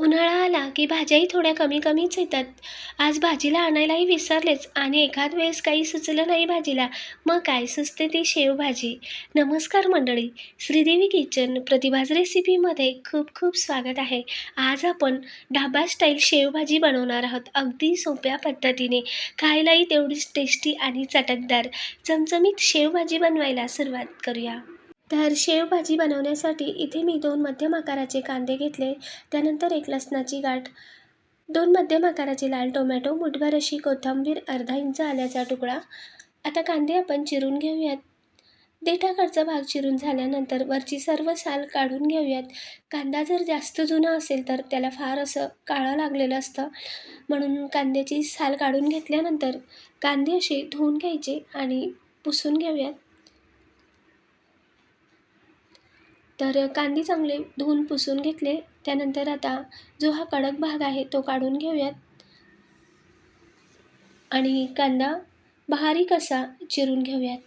उन्हाळा आला की भाज्याही थोड्या कमी कमीच येतात. आज भाजीला आणायलाही विसरलेच आणि एखाद वेळेस काही सुचलं नाही भाजीला मग काय सुचते ती शेवभाजी नमस्कार मंडळी श्रीदेवी किचन प्रतिभाज रेसिपीमध्ये खूप खूप स्वागत आहे. आज आपण ढाबा स्टाईल शेवभाजी बनवणार आहोत. अगदी सोप्या पद्धतीने खायलाही तेवढीच टेस्टी आणि चटकदार. चमचमीत शेवभाजी बनवायला सुरुवात करूया. तर शेवभाजी बनवण्यासाठी इथे मी दोन मध्यम आकाराचे कांदे घेतले. त्यानंतर एक लसणाची गाठ दोन मध्यम आकाराचे लाल टोमॅटो मुठभर अशी कोथिंबीर अर्धा इंच आल्याचा तुकडा. आता कांदे आपण चिरून घेऊयात. देठाकडचा भाग चिरून झाल्यानंतर वरची सर्व साल काढून घेऊयात. कांदा जर जास्त जुना असेल तर त्याला फार असं काळं लागलेलं असतं. म्हणून कांद्याची साल काढून घेतल्यानंतर कांदे असे धुवून घ्यायचे आणि पुसून घेऊयात. तर कांदे चांगले धुवून पुसून घेतले. त्यानंतर आता जो हा कडक भाग आहे तो काढून घेऊयात. आणि कांदा बारीक असा चिरून घेऊयात.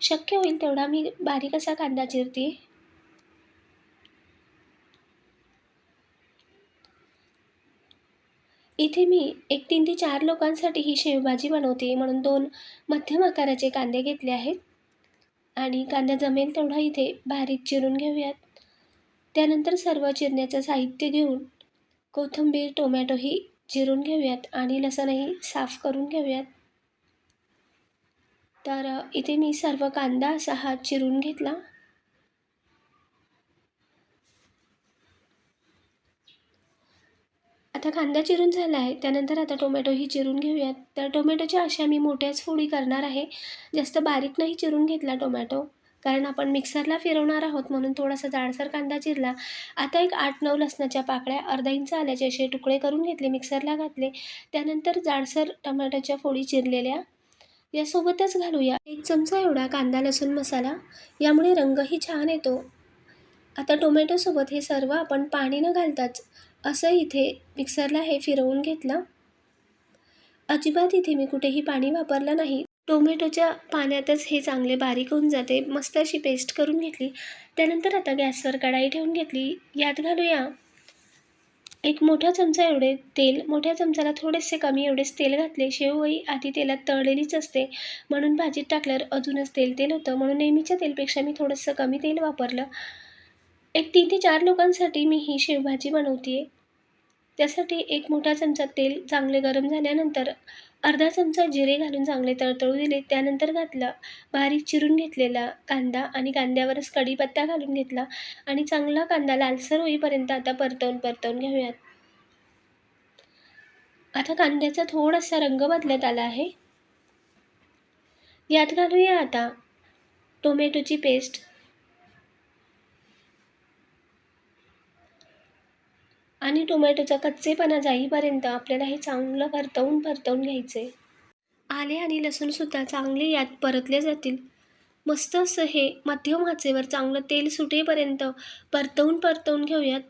शक्य होईल तेवढा मी बारीक असा कांदा चिरते. इथे मी एक तीन ते चार लोकांसाठी ही शेवभाजी बनवते म्हणून दोन मध्यम आकाराचे कांदे घेतले आहेत. आणि कांदा जमेल तेवढा इथे बारीक चिरून घेऊयात. त्यानंतर सर्व चिरण्याचं साहित्य घेऊन कोथिंबीर टोमॅटोही चिरून घेऊयात आणि लसणही साफ करून घेऊयात. तर इथे मी सर्व कांदा असा हा चिरून घेतला. आता कांदा चिरून झाला आहे. त्यानंतर आता टोमॅटोही चिरून घेऊयात. तर टोमॅटोच्या अशा मी मोठ्याच फोडी करणार आहे. जास्त बारीक नाही चिरून घेतला टोमॅटो. कारण आपण मिक्सरला फिरवणार आहोत म्हणून थोडासा जाडसर कांदा चिरला. आता एक आठ नऊ लसणाच्या पाकळ्या अर्धा इंच आल्याचे असे तुकडे करून घेतले मिक्सरला घातले. त्यानंतर जाडसर टोमॅटोच्या फोडी चिरलेल्या. यासोबतच घालूया एक चमचा एवढा कांदा लसूण मसाला. यामुळे रंगही छान येतो. आता टोमॅटोसोबत हे सर्व आपण पाणी न घालताच. असं इथे मिक्सरला हे फिरवून घेतलं. अजिबात इथे मी कुठेही पाणी वापरलं नाही. टोमॅटोच्या पाण्यातच हे चांगले बारीक होऊन जाते. मस्त अशी पेस्ट करून घेतली. त्यानंतर आता गॅसवर कढाई ठेवून घेतली. यात घालूया एक मोठा चमचा एवढे तेल. मोठ्या चमचाला थोडेसे कमी एवढेच तेल घातले. शेवई आधी तेलात तळलेलीच असते. म्हणून भाजीत टाकल्यावर अजूनच तेल तेल होतं. म्हणून नेहमीच्या तेलपेक्षा मी थोडंसं कमी तेल वापरलं. एक तीन ते चार लोकांसाठी मी ही शेवभाजी बनवते आहे त्यासाठी एक मोठा चमचा तेल चांगले गरम झाल्यानंतर अर्धा चमचा जिरे घालून चांगले तळतळू दिले. त्यानंतर घातला बारीक चिरून घेतलेला कांदा आणि कांद्यावरच कढीपत्ता घालून घेतला आणि चांगला कांदा लालसर होईपर्यंत आता परतवून परतवून घेऊयात. आता कांद्याचा थोडासा रंग बदलत आला आहे. यात घालूया आता टोमॅटोची पेस्ट. आणि टोमॅटोचा कच्चेपणा जाईपर्यंत आपल्याला हे चांगलं परतवून परतवून घ्यायचे आले आणि लसूणसुद्धा चांगले यात परतले जातील. मस्त असं हे मध्यम आचेवर चांगलं तेल सुटेपर्यंत परतवून परतवून घेऊयात.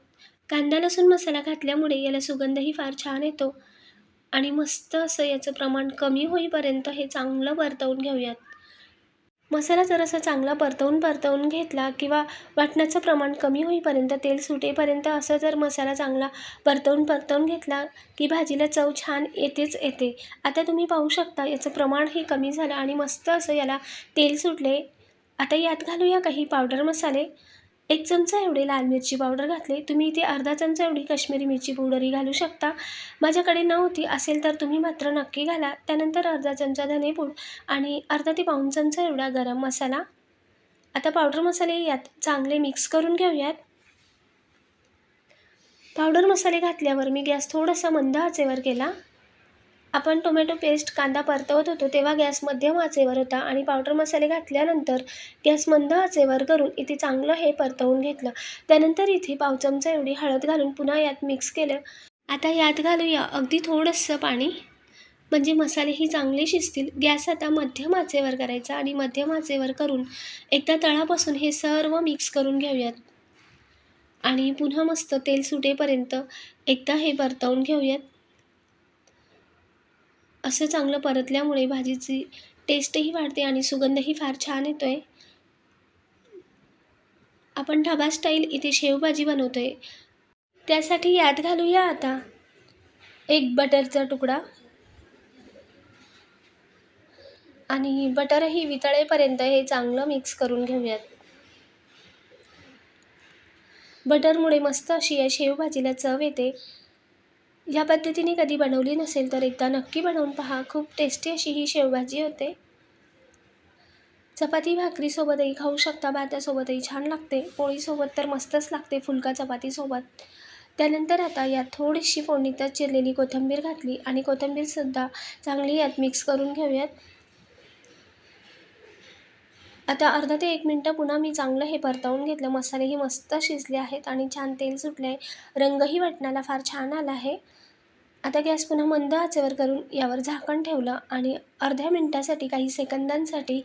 कांदा लसूण मसाला घातल्यामुळे याला सुगंधही फार छान येतो. आणि मस्त असं याचं प्रमाण कमी होईपर्यंत हे चांगलं परतवून घेऊयात. मसाला जरासा चांगला परतवून परतवून घेतला किंवा वाटण्याचं प्रमाण कमी होईपर्यंत तेल सुटेपर्यंत असं जर मसाला चांगला परतवून परतवून घेतला की भाजीला चव छान येतेच येते. आता तुम्ही पाहू शकता याचं प्रमाणही कमी झालं आणि मस्त असं याला तेल सुटले. आता यात घालूया काही पावडर मसाले. एक चमचा एवढी लाल मिरची पावडर घातले. तुम्ही इथे अर्धा चमचा एवढी काश्मीरी मिरची पावडरही घालू शकता. माझ्याकडे नव्हती असेल तर तुम्ही मात्र नक्की घाला. त्यानंतर अर्धा चमचा धनेपूड आणि अर्धा ते पाऊण चमचा एवढा गरम मसाला. आता पावडर मसाले यात चांगले मिक्स करून घेऊयात. पावडर मसाले घातल्यावर मी गॅस थोडासा मंद आचेवर केला. आपण टोमॅटो पेस्ट कांदा परतवत होतो तेव्हा गॅस मध्यम आचेवर होता आणि पावडर मसाले घातल्यानंतर गॅस मंद आचेवर करून इथे चांगलं हे परतवून घेतलं. त्यानंतर इथे पाव चमचा एवढी हळद घालून पुन्हा यात मिक्स केलं. आता यात घालूया अगदी थोडंसं पाणी. म्हणजे मसालेही चांगले शिजतील. गॅस आता मध्यम आचेवर करायचा आणि मध्यम आचेवर करून एकदा तळापासून हे सर्व मिक्स करून घेऊयात. आणि पुन्हा मस्त तेल सुटेपर्यंत एकदा हे परतवून घेऊयात. असं चांगलं परतल्यामुळे भाजीची टेस्टही वाढते आणि सुगंधही फार छान येतो आहे आपण ढाबा स्टाईल इथे शेवभाजी बनवतो आहे त्यासाठी यात घालूया आता एक बटरचा तुकडा. आणि बटरही वितळेपर्यंत हे चांगलं मिक्स करून घेऊयात. बटरमुळे मस्त अशी या शेवभाजीला चव येते. या पद्धतीने कधी बनवली नसेल तर एकदा नक्की बनवून पहा. खूप टेस्टी अशी ही शेवभाजी होते. चपाती भाकरीसोबतही खाऊ शकता भातासोबतही छान लागते. पोळीसोबत तर मस्तच लागते फुलका चपातीसोबत. त्यानंतर आता यात थोडीशी फोडणीतच चिरलेली कोथिंबीर घातली आणि कोथिंबीरसुद्धा चांगली यात मिक्स करून घेऊयात. आता अर्धा ते एक मिनटं पुन्हा मी चांगलं हे परतवून घेतलं. मसालेही मस्त शिजले आहेत आणि छान तेल सुटलं आहे रंगही वाटणाला फार छान आला आहे. आता गॅस पुन्हा मंद आचेवर करून यावर झाकण ठेवलं आणि अर्ध्या मिनटासाठी काही सेकंदांसाठी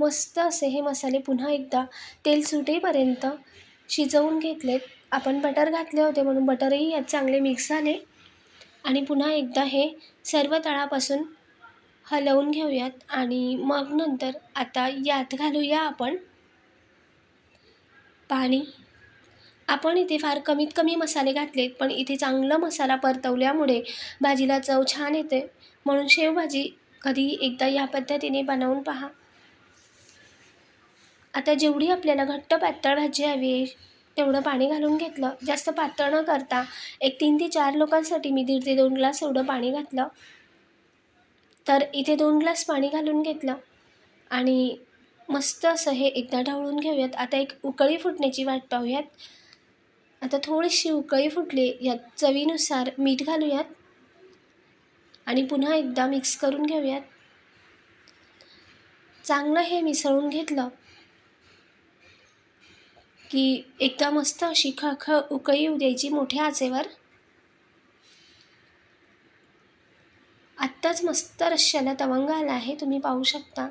मस्त असे हे मसाले पुन्हा एकदा तेल सुटेपर्यंत शिजवून घेतलेत. आपण बटर घातले होते म्हणून बटरही यात चांगले मिक्स झाले. आणि पुन्हा एकदा हे सर्व तळापासून हलवून घेऊयात आणि मग नंतर आता यात घालूया आपण पाणी. आपण इथे फार कमीत कमी मसाले घातलेत पण इथे चांगलं मसाला परतवल्यामुळे भाजीला चव छान येते. म्हणून शेवभाजी कधी एकदा या पद्धतीने बनवून पहा. आता जेवढी आपल्याला घट्ट पातळ भाजी हवी आहे तेवढं पाणी घालून घेतलं. जास्त पातळ न करता एक तीन ते चार लोकांसाठी मी दीड ते दोन ग्लास एवढं पाणी घातलं. तर इथे दोन ग्लास पाणी घालून घेतलं. आणि मस्त असं हे एकदा ढवळून घेऊयात. आता एक उकळी फुटण्याची वाट पाहूयात. आता थोडीशी उकळी फुटली यात चवीनुसार मीठ घालूयात. आणि पुन्हा एकदा मिक्स करून घेऊयात. चांगलं हे मिसळून घेतलं की एकदा मस्त अशी खळखळ उकळी येऊ द्यायची मोठ्या आचेवर. आत्ताच मस्त रश्श्याला तवंग आला आहे तुम्ही पाहू शकता.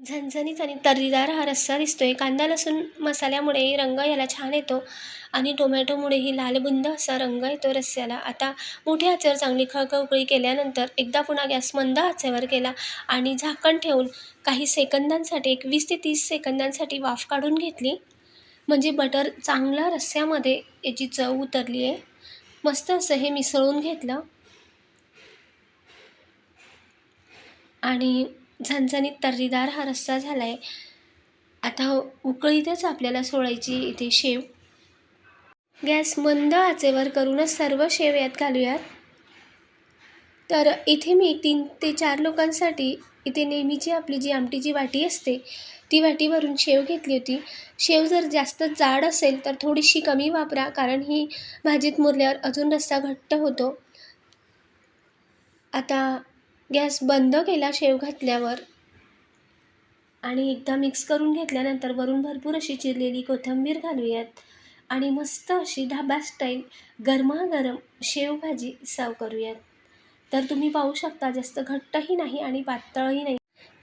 झणझणीत आणि तर्रीदार हा रस्सा दिसतोय. कांदा लसूण मसाल्यामुळे रंग याला छान येतो आणि टोमॅटोमुळेही लालबुंद असा रंग येतो रस्स्याला. आता मोठ्या आचेवर चांगली खळखळ केल्यानंतर एकदा पुन्हा गॅस मंद आचेवर केला आणि झाकण ठेवून काही सेकंदांसाठी एक वीस ते तीस सेकंदांसाठी वाफ काढून घेतली. म्हणजे बटर चांगला रस्स्यामध्ये याची चव उतरली आहे मस्त असं हे मिसळून घेतलं. आणि झणझणीत तर्रीदार हा रस्सा झाला आहे आता उकळीतच आपल्याला सोडायची इथे शेव. गॅस मंद आचेवर करूनच सर्व शेव यात घालूयात. तर इथे मी तीन ते चार लोकांसाठी इथे नेहमीची आपली जी आमटीची वाटी असते ती वाटी भरून शेव घेतली होती. शेव जर जास्त जाड असेल तर थोडीशी कमी वापरा कारण ही भाजीत मुरल्यावर अजून रस्सा घट्ट होतो. आता गॅस बंद केला शेव घातल्यावर आणि एकदा मिक्स करून घेतल्यानंतर वरून भरपूर अशी चिरलेली कोथिंबीर घालूयात आणि मस्त अशी ढाबा स्टाईल गरमागरम शेवभाजी सर्व करूयात. तर तुम्ही पाहू शकता जास्त घट्टही नाही आणि पातळही नाही.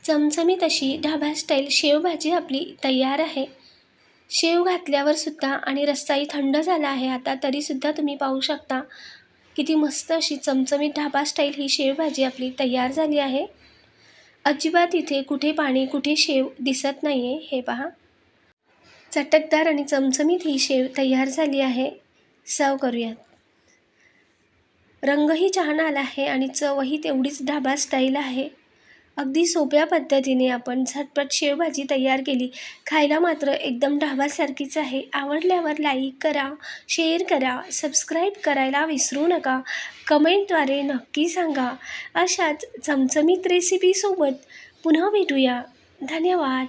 चमचमीत अशी ढाबा स्टाईल शेवभाजी आपली तयार आहे. शेव घातल्यावर सुद्धा आणि रस्साही थंड झाला आहे आता तरीसुद्धा तुम्ही पाहू शकता. किती मस्त अशी चमचमीत ढाबा स्टाईल ही शेवभाजी आपली तयार झाली आहे. अजिबात इथे कुठे पाणी कुठे शेव दिसत नाही आहे हे पहा. चटकदार आणि चमचमीत ही शेव तयार झाली आहे. सर्व करूयात. रंगही छान आला आहे आणि चवही तेवढीच ढाबा स्टाईल आहे. अगदी सोप्या पद्धतीने आपण झटपट शेवभाजी तयार केली. खायला मात्र एकदम ढाबासारखीच आहे. आवडल्यावर लाईक करा शेअर करा सबस्क्राईब करायला विसरू नका. कमेंटद्वारे नक्की सांगा. अशाच चमचमीत रेसिपीसोबत पुन्हा भेटूया. धन्यवाद.